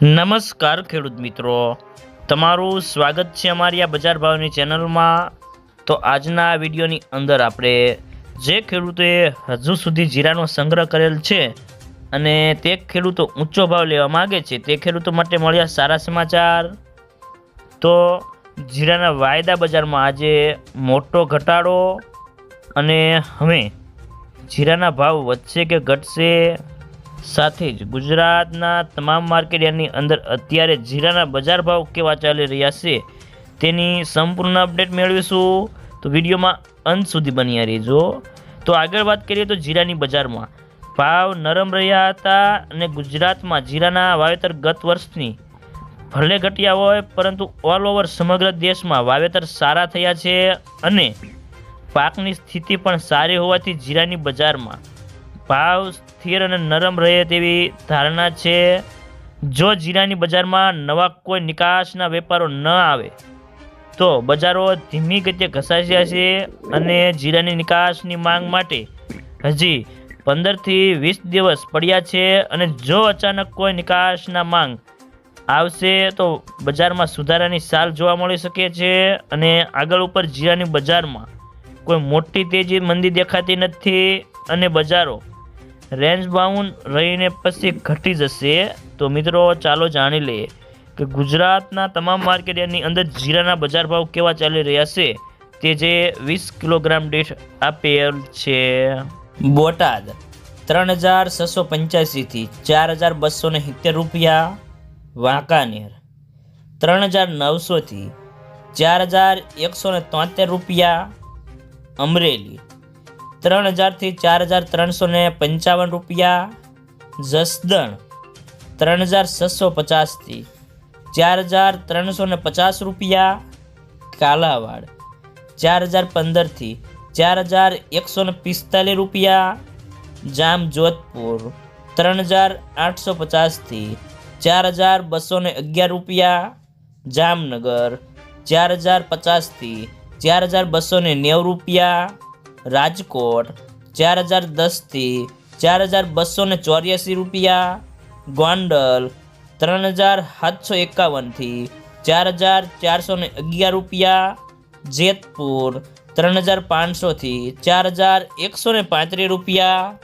નમસ્કાર ખેડૂત મિત્રો. તમારું સ્વાગત છે અમારી આ બજાર ભાવની ચેનલમાં. તો આજના વિડીયોની અંદર આપણે જે ખેડૂતોએ હજુ સુધી જીરાનો સંગ્રહ કરેલ છે અને તે ખેડૂતો ઊંચો ભાવ લેવા માગે છે, તે ખેડૂતો માટે મળ્યા સારા સમાચાર. તો જીરાના વાયદા બજારમાં આજે મોટો ઘટાડો અને હવે જીરાના ભાવ વધશે કે ઘટશે સાથે જ ગુજરાતના તમામ માર્કેટયાર્ડની અંદર અત્યારે જીરાના બજાર ભાવ કેવા ચાલી રહ્યા છે, તેની સંપૂર્ણ અપડેટ મેળવીશું. તો વિડીયોમાં અંત સુધી બન્યા રહેજો. તો આગળ વાત કરીએ તો જીરાની બજારમાં. ભાવ નરમ રહ્યા હતા અને ગુજરાતમાં જીરાના વાવેતર ગત વર્ષની ભલે ઘટ્યા હોય, પરંતુ ઓલ ઓવર સમગ્ર દેશમાં વાવેતર સારા થયા છે અને પાકની સ્થિતિ પણ સારી હોવાથી જીરાની બજારમાં ભાવ સ્થિર અને નરમ રહે તેવી ધારણા છે. જો જીરાની બજારમાં નવા કોઈ નિકાસના વેપારો ન આવે, તો બજારો ધીમી ગતિએ ઘસાઈ છે અને જીરાની નિકાસની માંગ માટે હજી પંદરથી વીસ દિવસ પડ્યા છે અને જો અચાનક કોઈ નિકાસના માંગ આવશે, તો બજારમાં સુધારાની સાલ જોવા મળી શકે છે અને આગળ ઉપર જીરાની બજારમાં કોઈ મોટી તેજી મંદી દેખાતી નથી અને બજારો રેન્જ બાઉન્ડ રહીને પછી ઘટી જશે. તો મિત્રો, ચાલો જાણી લઈએ કે ગુજરાતના તમામ માર્કેટની અંદર જીરાના બજાર ભાવ કેવા ચાલી રહ્યા છે. તે જે વીસ કિલોગ્રામ દીઠ આપેલ છે. બોટાદ, ત્રણ હજાર છસો પંચ્યાસીથી ચાર હજાર બસો ને સિત્તેર રૂપિયા. વાંકાનેર, ત્રણ હજાર નવસોથી ચાર હજાર એકસો ને તોતેર રૂપિયા. અમરેલી ત્રણ હજારથી ચાર હજાર ત્રણસો ને પંચાવન રૂપિયા, જસદણ ત્રણ હજાર છસો પચાસથી ચાર હજાર ત્રણસો ને પચાસ રૂપિયા, કાલાવાડ ચાર હજાર પંદરથી ચાર હજાર એકસો ને પિસ્તાલીસ રૂપિયા જામ જોધપુર ત્રણ હજાર આઠસો પચાસથી ચાર હજાર બસો ને અગિયાર રૂપિયા, જામનગર ચાર હજાર પચાસથી ચાર હજાર બસો ને નેવું રૂપિયા રાજકોટ, ચાર હજાર દસથી ચાર હજાર બસો ને ચોર્યાસી રૂપિયા. ગોંડલ, ત્રણ હજાર સાતસો એકાવનથી ચાર હજાર ચારસો ને અગિયાર રૂપિયા. જેતપુર, ત્રણ હજાર પાંચસોથી ચાર હજાર એકસો ને પાંત્રીસ રૂપિયા.